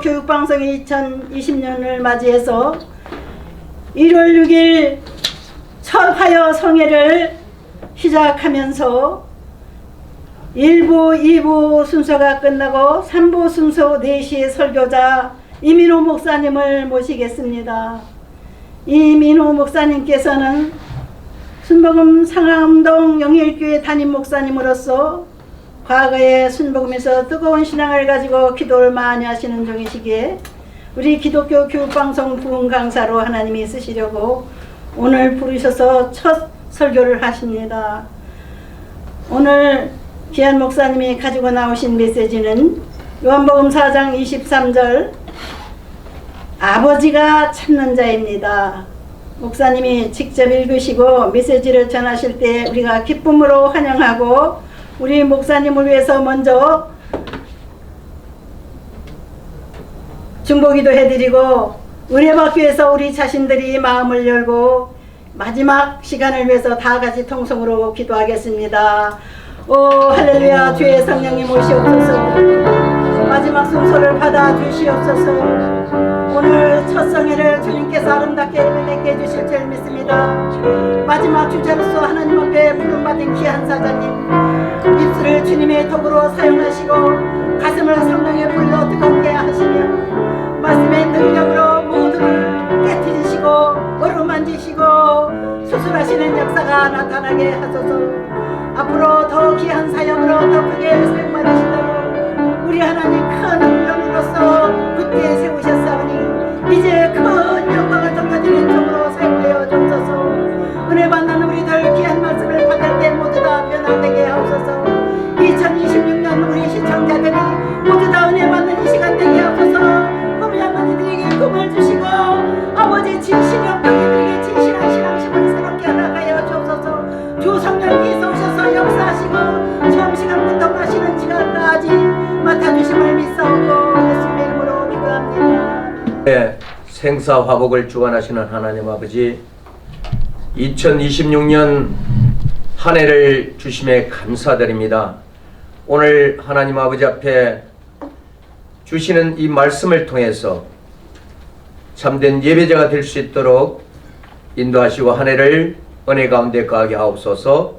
교육방송이 2020년을 맞이해서 1월 6일 첫 화요 성회를 시작하면서 1부, 2부 순서가 끝나고 3부 순서 4시에 설교자 이민호 목사님을 모시겠습니다. 이민호 목사님께서는 순복음 상암동 영일교회 담임 목사님으로서 과거에 순복음에서 뜨거운 신앙을 가지고 기도를 많이 하시는 중이시기에 우리 기독교 교육방송 부흥 강사로 하나님이 쓰시려고 오늘 부르셔서 첫 설교를 하십니다. 오늘 귀한 목사님이 가지고 나오신 메시지는 요한복음 4장 23절 아버지가 찾는 자입니다. 목사님이 직접 읽으시고 메시지를 전하실 때 우리가 기쁨으로 환영하고 우리 목사님을 위해서 먼저 중보기도 해드리고 은혜 받기 위해서 우리 자신들이 마음을 열고 마지막 시간을 위해서 다 같이 통성으로 기도하겠습니다. 오 할렐루야. 주의 성령님 오시옵소서. 마지막 순서를 받아 주시옵소서. 오늘 첫 성회를 주님께서 아름답게 맺게 해주실 줄 믿습니다. 마지막 주제로서 하나님 앞에 부름받은 귀한 사자님 입술을 주님의 도구로 사용하시고 가슴을 성령의 불로 뜨겁게 하시며 말씀의 능력으로 모두를 깨뜨리시고 어루만지시고 수술하시는 역사가 나타나게 하소서. 앞으로 더 귀한 사역으로 더 크게 사용받으시도록 우리 하나님 큰 운명으로서 굳게 세우셨사오니 생사 화복을 주관하시는 하나님 아버지 2026년 한 해를 주심에 감사드립니다. 오늘 하나님 아버지 앞에 주시는 이 말씀을 통해서 참된 예배자가 될 수 있도록 인도하시고 한 해를 은혜 가운데 가게 하옵소서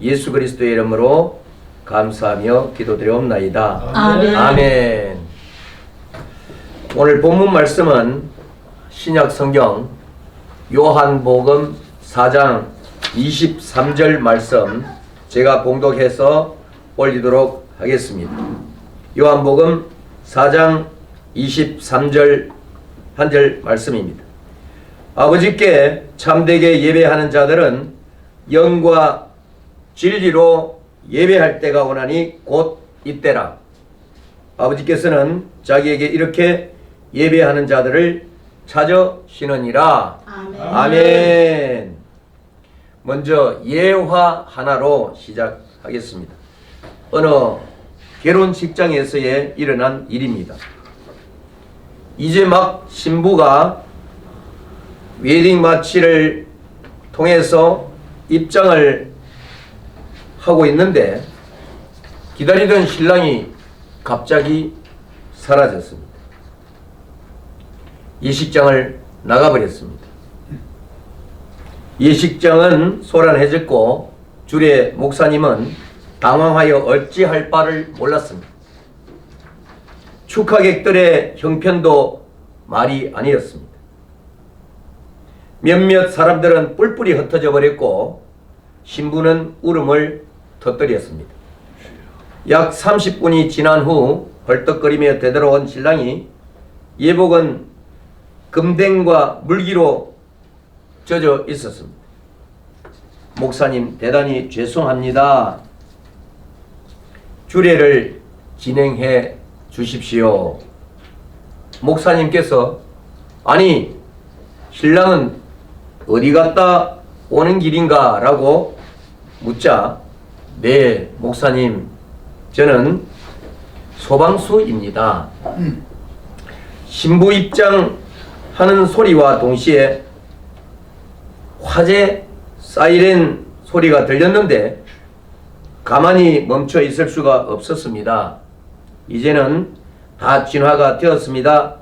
예수 그리스도의 이름으로 감사하며 기도드리옵나이다. 아멘. 아멘. 오늘 본문 말씀은 신약 성경 요한복음 4장 23절 말씀 제가 봉독해서 올리도록 하겠습니다. 요한복음 4장 23절 한 절 말씀입니다. 아버지께 참되게 예배하는 자들은 영과 진리로 예배할 때가 오나니 곧 이때라. 아버지께서는 자기에게 이렇게 예배하는 자들을 찾으시느니라. 아멘 아멘. 먼저 예화 하나로 시작하겠습니다. 어느 결혼 직장에서의 일어난 일입니다. 이제 막 신부가 웨딩 마치를 통해서 입장을 하고 있는데 기다리던 신랑이 갑자기 사라졌습니다. 예식장을 나가버렸습니다. 예식장은 소란해졌고 주례 목사님은 당황하여 어찌할 바를 몰랐습니다. 축하객들의 형편도 말이 아니었습니다. 몇몇 사람들은 뿔뿔이 흩어져 버렸고 신부는 울음을 터뜨렸습니다. 약 30분이 지난 후 벌떡거리며 되돌아온 신랑이 예복은 금댕과 물기로 젖어 있었습니다. 목사님 대단히 죄송합니다. 주례를 진행해 주십시오. 목사님께서 아니 신랑은 어디 갔다 오는 길인가 라고 묻자 네 목사님 저는 소방수입니다. 신부 입장 하는 소리와 동시에 화재 사이렌 소리가 들렸는데 가만히 멈춰 있을 수가 없었습니다. 이제는 다 진화가 되었습니다.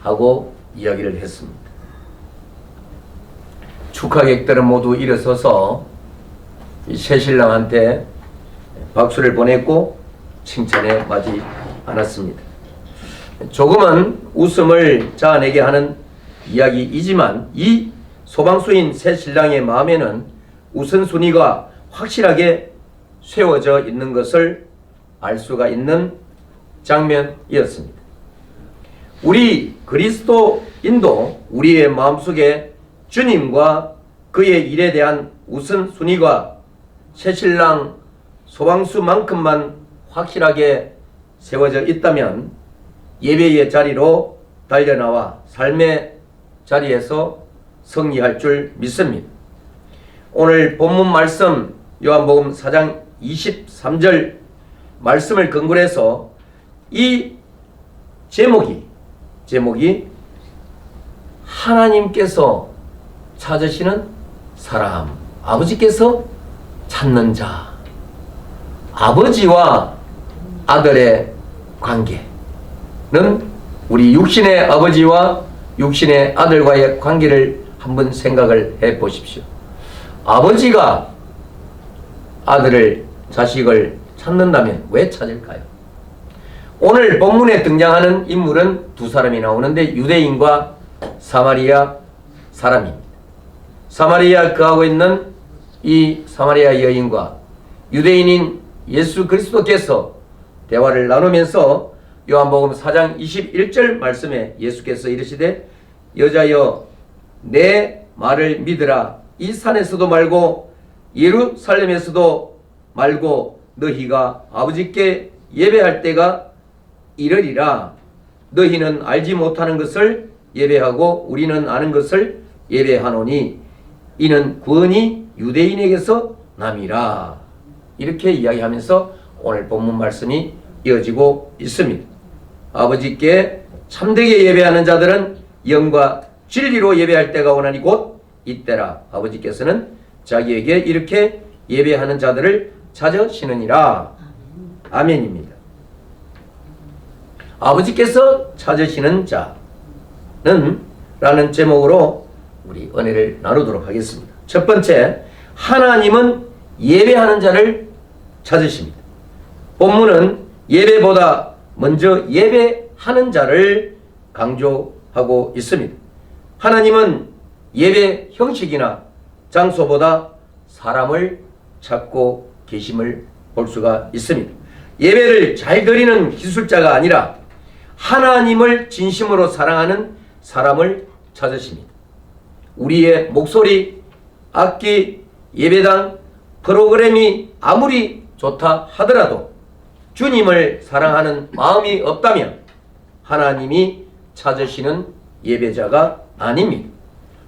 하고 이야기를 했습니다. 축하객들은 모두 일어서서 이 새신랑한테 박수를 보냈고 칭찬에 맞이 않았습니다. 조금은 웃음을 자아내게 하는 이야기이지만 이 소방수인 새 신랑의 마음에는 우선순위가 확실하게 세워져 있는 것을 알 수가 있는 장면이었습니다. 우리 그리스도인도 우리의 마음속에 주님과 그의 일에 대한 우선순위가 새신랑 소방수만큼만 확실하게 세워져 있다면 예배의 자리로 달려나와 삶의 자리에서 승리할 줄 믿습니다. 오늘 본문 말씀 요한복음 4장 23절 말씀을 근거로 해서 이 제목이 제목이 하나님께서 찾으시는 사람 아버지께서 찾는 자 아버지와 아들의 관계 는 우리 육신의 아버지와 육신의 아들과의 관계를 한번 생각을 해 보십시오. 아버지가 아들을 자식을 찾는다면 왜 찾을까요? 오늘 본문에 등장하는 인물은 두 사람이 나오는데 유대인과 사마리아 사람입니다. 사마리아 그하고 있는 이 사마리아 여인과 유대인인 예수 그리스도께서 대화를 나누면서 요한복음 4장 21절 말씀에 예수께서 이르시되 여자여 내 말을 믿으라. 이 산에서도 말고 예루살렘에서도 말고 너희가 아버지께 예배할 때가 이르리라. 너희는 알지 못하는 것을 예배하고 우리는 아는 것을 예배하노니 이는 구원이 유대인에게서 남이라. 이렇게 이야기하면서 오늘 본문 말씀이 이어지고 있습니다. 아버지께 참되게 예배하는 자들은 영과 진리로 예배할 때가 오나니 곧 이때라 아버지께서는 자기에게 이렇게 예배하는 자들을 찾으시느니라 아멘입니다. 아버지께서 찾으시는 자는 라는 제목으로 우리 은혜를 나누도록 하겠습니다. 첫 번째, 하나님은 예배하는 자를 찾으십니다. 본문은 예배보다 먼저 예배하는 자를 강조하고 있습니다. 하나님은 예배 형식이나 장소보다 사람을 찾고 계심을 볼 수가 있습니다. 예배를 잘 드리는 기술자가 아니라 하나님을 진심으로 사랑하는 사람을 찾으십니다. 우리의 목소리, 악기, 예배당, 프로그램이 아무리 좋다 하더라도 주님을 사랑하는 마음이 없다면 하나님이 찾으시는 예배자가 아닙니다.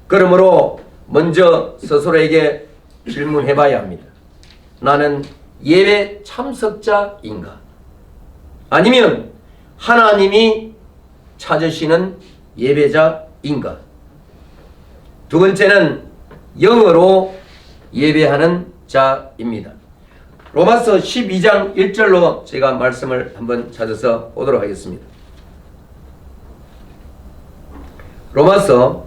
그러므로 먼저 스스로에게 질문해 봐야 합니다. 나는 예배 참석자인가? 아니면 하나님이 찾으시는 예배자인가? 두 번째는 영어로 예배하는 자입니다. 로마서 12장 1절로 제가 말씀을 한번 찾아서 보도록 하겠습니다. 로마서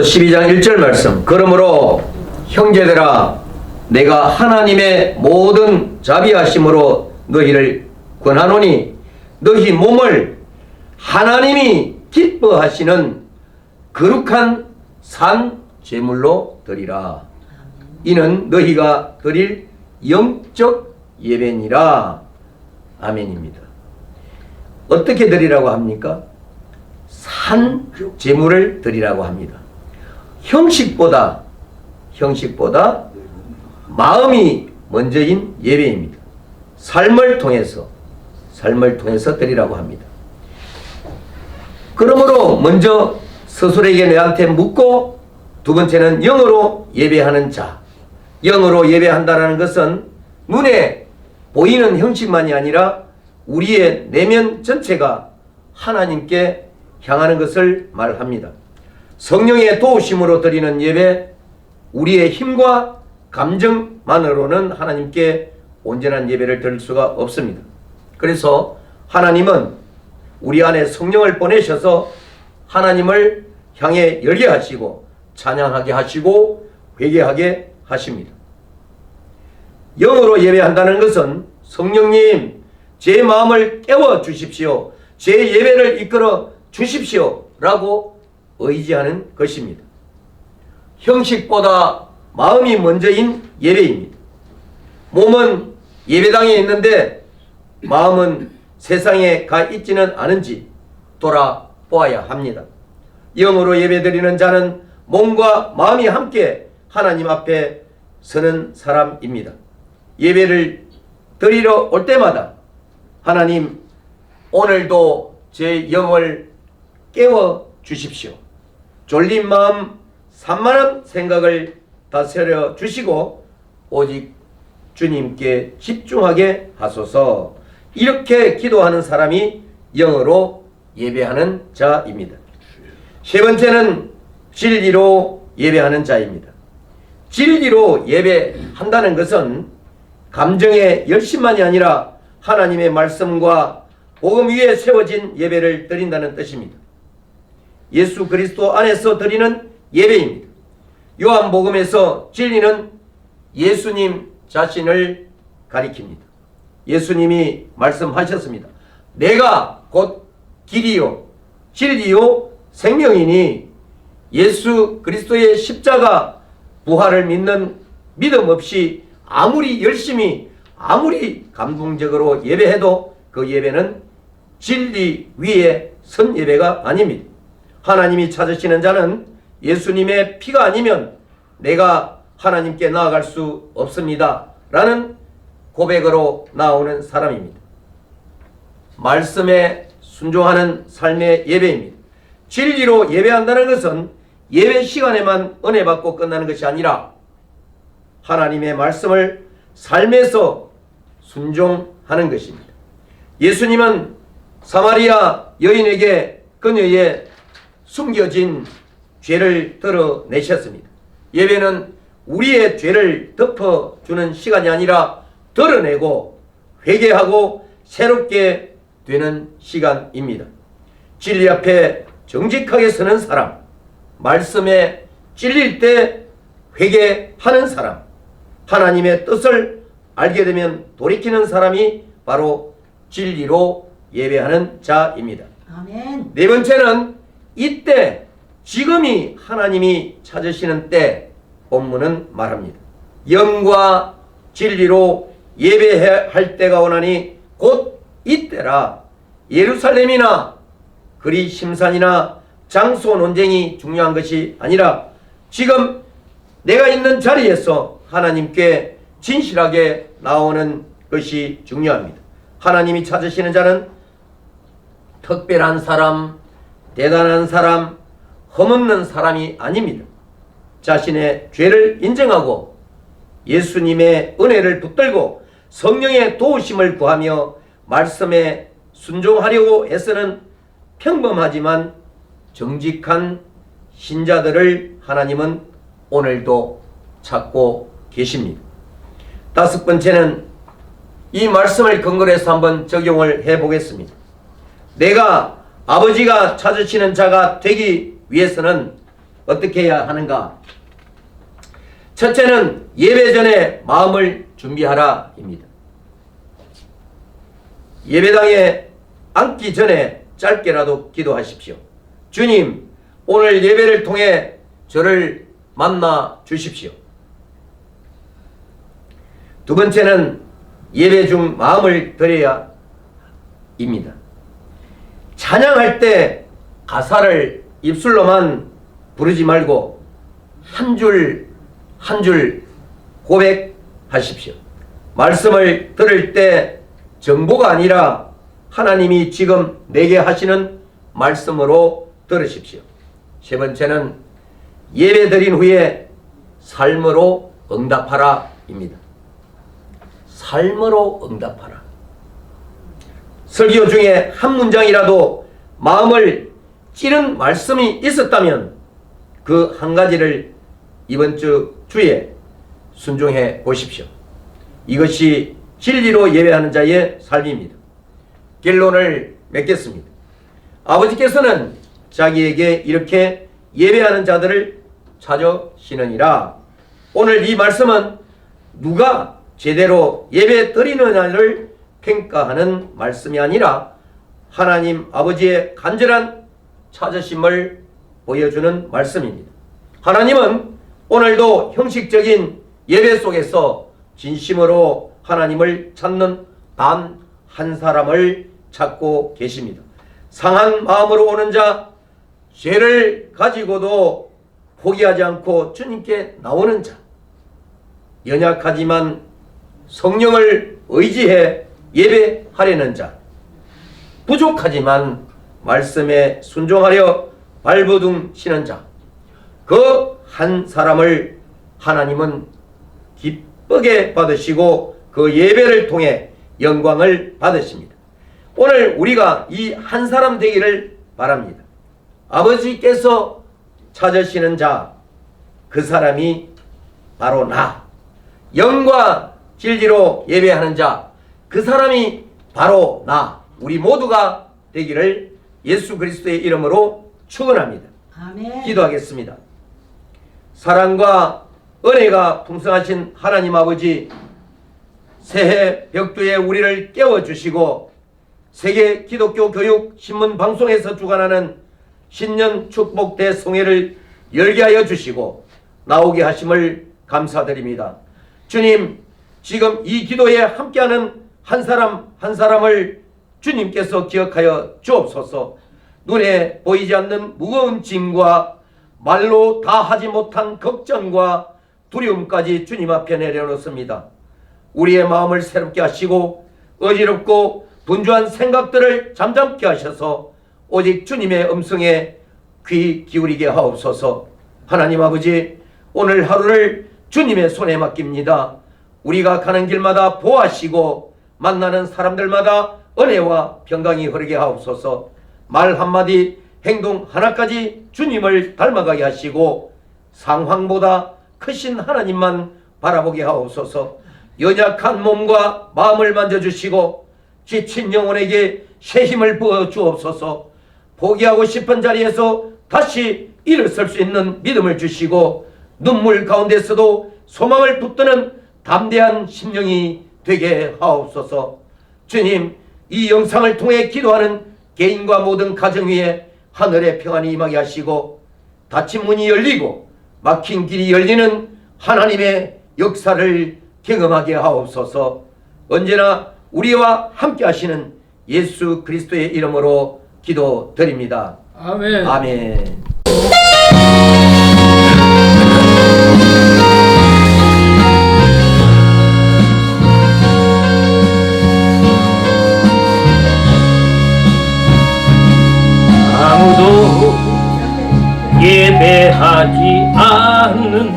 로마서 12장 1절 말씀. 그러므로 형제들아 내가 하나님의 모든 자비하심으로 너희를 권하노니 너희 몸을 하나님이 기뻐하시는 거룩한 산 제물로 드리라. 이는 너희가 드릴 영적 예배니라. 아멘입니다. 어떻게 드리라고 합니까? 산 제물을 드리라고 합니다. 형식보다 형식보다 마음이 먼저인 예배입니다. 삶을 통해서 삶을 통해서 드리라고 합니다. 그러므로 먼저 스스로에게 내한테 묻고 두 번째는 영어로 예배하는 자. 영으로 예배한다는 것은 눈에 보이는 형식만이 아니라 우리의 내면 전체가 하나님께 향하는 것을 말합니다. 성령의 도우심으로 드리는 예배, 우리의 힘과 감정만으로는 하나님께 온전한 예배를 드릴 수가 없습니다. 그래서 하나님은 우리 안에 성령을 보내셔서 하나님을 향해 열게 하시고 찬양하게 하시고 회개하게 하십니다. 영으로 예배한다는 것은 성령님 제 마음을 깨워 주십시오. 제 예배를 이끌어 주십시오. 라고 의지하는 것입니다. 형식보다 마음이 먼저인 예배입니다. 몸은 예배당에 있는데 마음은 세상에 가 있지는 않은지 돌아보아야 합니다. 영으로 예배드리는 자는 몸과 마음이 함께 하나님 앞에 서는 사람입니다. 예배를 드리러 올 때마다 하나님 오늘도 제 영을 깨워 주십시오. 졸린 마음 산만한 생각을 다스려 주시고 오직 주님께 집중하게 하소서. 이렇게 기도하는 사람이 영어로 예배하는 자입니다. 세 번째는 진리로 예배하는 자입니다. 진리로 예배한다는 것은 감정의 열심만이 아니라 하나님의 말씀과 복음 위에 세워진 예배를 드린다는 뜻입니다. 예수 그리스도 안에서 드리는 예배입니다. 요한복음에서 진리는 예수님 자신을 가리킵니다. 예수님이 말씀하셨습니다. 내가 곧 길이요 진리요 생명이니 예수 그리스도의 십자가 부활을 믿는 믿음 없이 아무리 열심히 아무리 감동적으로 예배해도 그 예배는 진리 위에 선 예배가 아닙니다. 하나님이 찾으시는 자는 예수님의 피가 아니면 내가 하나님께 나아갈 수 없습니다. 라는 고백으로 나오는 사람입니다. 말씀에 순종하는 삶의 예배입니다. 진리로 예배한다는 것은 예배 시간에만 은혜 받고 끝나는 것이 아니라 하나님의 말씀을 삶에서 순종하는 것입니다. 예수님은 사마리아 여인에게 그녀의 숨겨진 죄를 드러내셨습니다. 예배는 우리의 죄를 덮어주는 시간이 아니라 드러내고 회개하고 새롭게 되는 시간입니다. 진리 앞에 정직하게 서는 사람, 말씀에 찔릴 때 회개하는 사람, 하나님의 뜻을 알게 되면 돌이키는 사람이 바로 진리로 예배하는 자입니다. 아멘. 네 번째는 이때 지금이 하나님이 찾으시는 때 본문은 말합니다. 영과 진리로 예배할 때가 오나니 곧 이때라 예루살렘이나 그리 심산이나 장소 논쟁이 중요한 것이 아니라 지금 내가 있는 자리에서 하나님께 진실하게 나오는 것이 중요합니다. 하나님이 찾으시는 자는 특별한 사람, 대단한 사람, 험없는 사람이 아닙니다. 자신의 죄를 인정하고 예수님의 은혜를 붙들고 성령의 도우심을 구하며 말씀에 순종하려고 애쓰는 평범하지만 정직한 신자들을 하나님은 오늘도 찾고 계십니다. 다섯 번째는 이 말씀을 근거로 해서 한번 적용을 해 보겠습니다. 내가 아버지가 찾으시는 자가 되기 위해서는 어떻게 해야 하는가? 첫째는 예배 전에 마음을 준비하라 입니다. 예배당에 앉기 전에 짧게라도 기도하십시오. 주님, 오늘 예배를 통해 저를 만나 주십시오. 두 번째는 예배 중 마음을 드려야 입니다. 찬양할 때 가사를 입술로만 부르지 말고 한 줄 한 줄 고백하십시오. 말씀을 들을 때 정보가 아니라 하나님이 지금 내게 하시는 말씀으로 들으십시오. 세 번째는 예배 드린 후에 삶으로 응답하라입니다. 삶으로 응답하라. 설교 중에 한 문장이라도 마음을 찌른 말씀이 있었다면 그 한 가지를 이번 주 주에 순종해 보십시오. 이것이 진리로 예배하는 자의 삶입니다. 결론을 맺겠습니다. 아버지께서는 자기에게 이렇게 예배하는 자들을 찾으시느니라. 오늘 이 말씀은 누가 제대로 예배 드리느냐를 평가하는 말씀이 아니라 하나님 아버지의 간절한 찾으심을 보여주는 말씀입니다. 하나님은 오늘도 형식적인 예배 속에서 진심으로 하나님을 찾는 단 한 사람을 찾고 계십니다. 상한 마음으로 오는 자, 죄를 가지고도 포기하지 않고 주님께 나오는 자, 연약하지만 성령을 의지해 예배하려는 자, 부족하지만 말씀에 순종하려 발버둥 치는 자, 그 한 사람을 하나님은 기쁘게 받으시고 그 예배를 통해 영광을 받으십니다. 오늘 우리가 이 한 사람 되기를 바랍니다. 아버지께서 찾으시는 자, 그 사람이 바로 나. 영과 진리로 예배하는 자, 그 사람이 바로 나. 우리 모두가 되기를 예수 그리스도의 이름으로 축원합니다. 아멘. 기도하겠습니다. 사랑과 은혜가 풍성하신 하나님 아버지 새해 벽두에 우리를 깨워 주시고 세계 기독교 교육 신문 방송에서 주관하는 신년 축복 대송회를 열게 하여 주시고 나오게 하심을 감사드립니다. 주님, 지금 이 기도에 함께하는 한 사람 한 사람을 주님께서 기억하여 주옵소서. 눈에 보이지 않는 무거운 짐과 말로 다 하지 못한 걱정과 두려움까지 주님 앞에 내려놓습니다. 우리의 마음을 새롭게 하시고 어지럽고 분주한 생각들을 잠잠케 하셔서 오직 주님의 음성에 귀 기울이게 하옵소서. 하나님 아버지, 오늘 하루를 주님의 손에 맡깁니다. 우리가 가는 길마다 보하시고 만나는 사람들마다 은혜와 평강이 흐르게 하옵소서. 말 한마디, 행동 하나까지 주님을 닮아가게 하시고 상황보다 크신 하나님만 바라보게 하옵소서. 연약한 몸과 마음을 만져주시고 지친 영혼에게 새 힘을 부어 주옵소서. 포기하고 싶은 자리에서 다시 일어설 수 있는 믿음을 주시고 눈물 가운데서도 소망을 붙드는 담대한 심령이 되게 하옵소서. 주님, 이 영상을 통해 기도하는 개인과 모든 가정 위에 하늘의 평안이 임하게 하시고 닫힌 문이 열리고 막힌 길이 열리는 하나님의 역사를 경험하게 하옵소서. 언제나 우리와 함께 하시는 예수 그리스도의 이름으로 기도드립니다. 아멘. 아멘. 하지 않는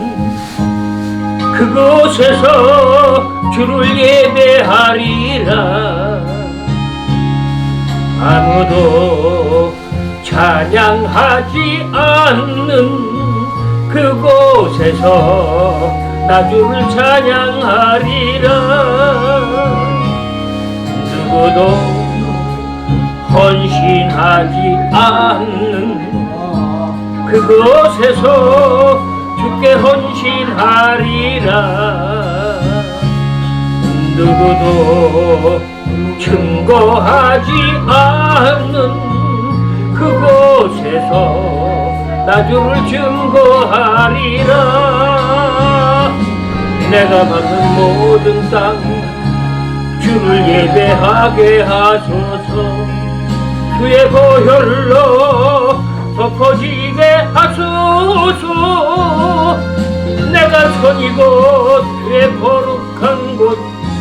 그곳에서 주를 예배하리라. 아무도 찬양하지 않는 그곳에서 나 주를 찬양하리라. 누구도 헌신하지 않는 그곳에서 주께 헌신하리라. 누구도 증거하지 않는 그곳에서 나 주를 증거하리라. 내가 받는 모든 땅 주를 예배하게 하소서. 주의 보혈로 덮어지게 하소서. 내가 선 이곳 주의 거룩한 곳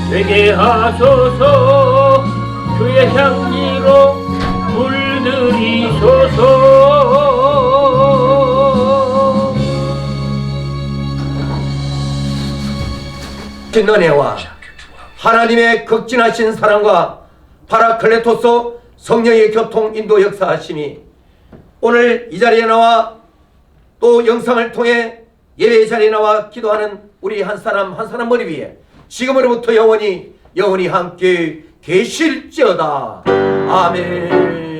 되게 하소서. 주의 향기로 물들이소서. 진은혜와 하나님의 극진하신 사랑과 파라클레토스 성령의 교통 인도 역사하심이 오늘 이 자리에 나와 또 영상을 통해 예배 자리에 나와 기도하는 우리 한 사람 한 사람 머리 위에 지금으로부터 영원히 영원히 함께 계실지어다. 아멘